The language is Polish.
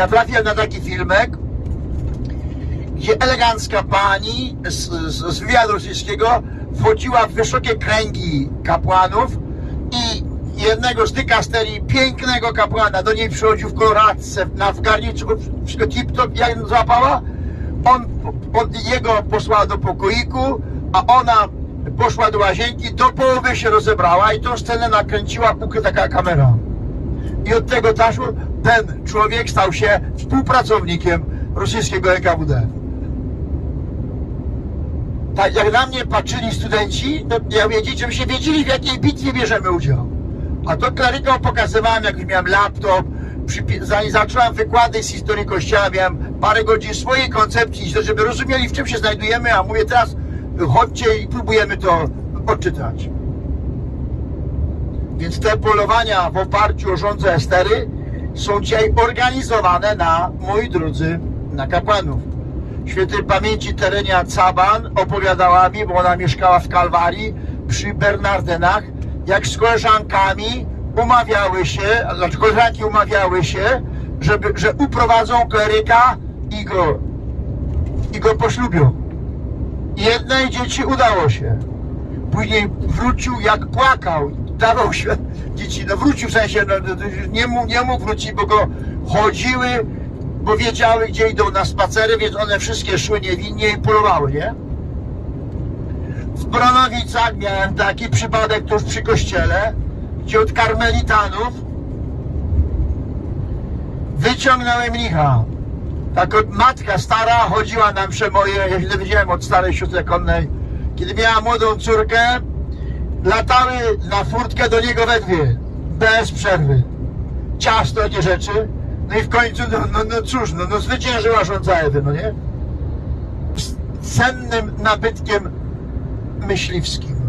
natrafiłem na taki filmek, gdzie elegancka pani z, z, z wywiadu rosyjskiego wchodziła w wysokie kręgi kapłanów i jednego z dykasterii, pięknego kapłana, do niej przychodził w koloradce, na w garnicu, wszystko tip-top, jak ją złapała, on, on, jego posłała do pokoiku, a ona poszła do łazienki, do połowy się rozebrała i tą scenę nakręciła taka kamera. I od tego czasu ten człowiek stał się współpracownikiem rosyjskiego NKWD. Tak jak na mnie patrzyli studenci, to ja wiedzieć, żebyście wiedzieli w jakiej bitwie bierzemy udział. A to klerykom pokazywałem, jak już miałem laptop, zanim zacząłem wykłady z historii kościoła, miałem parę godzin swojej koncepcji, żeby rozumieli w czym się znajdujemy, a mówię teraz chodźcie i próbujemy to odczytać. Więc te polowania w oparciu o rządze Estery są dzisiaj organizowane na, moi drodzy, na kapłanów. Świętej pamięci Terenia Caban opowiadała mi, bo ona mieszkała w Kalwarii przy Bernardynach, jak z koleżankami umawiały się, znaczy koleżanki umawiały się, żeby, że uprowadzą kleryka i go, i go poślubią. Jednej dzieci udało się. Później wrócił jak płakał. Dawał się dzieci, no wrócił w sensie, no, no, nie, mógł, nie mógł wrócić, bo go chodziły, bo wiedziały, gdzie idą na spacery, więc one wszystkie szły niewinnie i polowały, nie? W Bronowicach miałem taki przypadek tuż przy kościele, gdzie od karmelitanów wyciągnąłem mnicha. Tak matka stara chodziła na msze moje, ja się dowiedziałem od starej siostry konnej, kiedy miała młodą córkę, latały na furtkę do niego we dwie, bez przerwy. Ciasto, takie rzeczy. No i w końcu, no, no, no cóż, no, no zwyciężyła rządza Ewy, no nie? Cennym nabytkiem myśliwskim.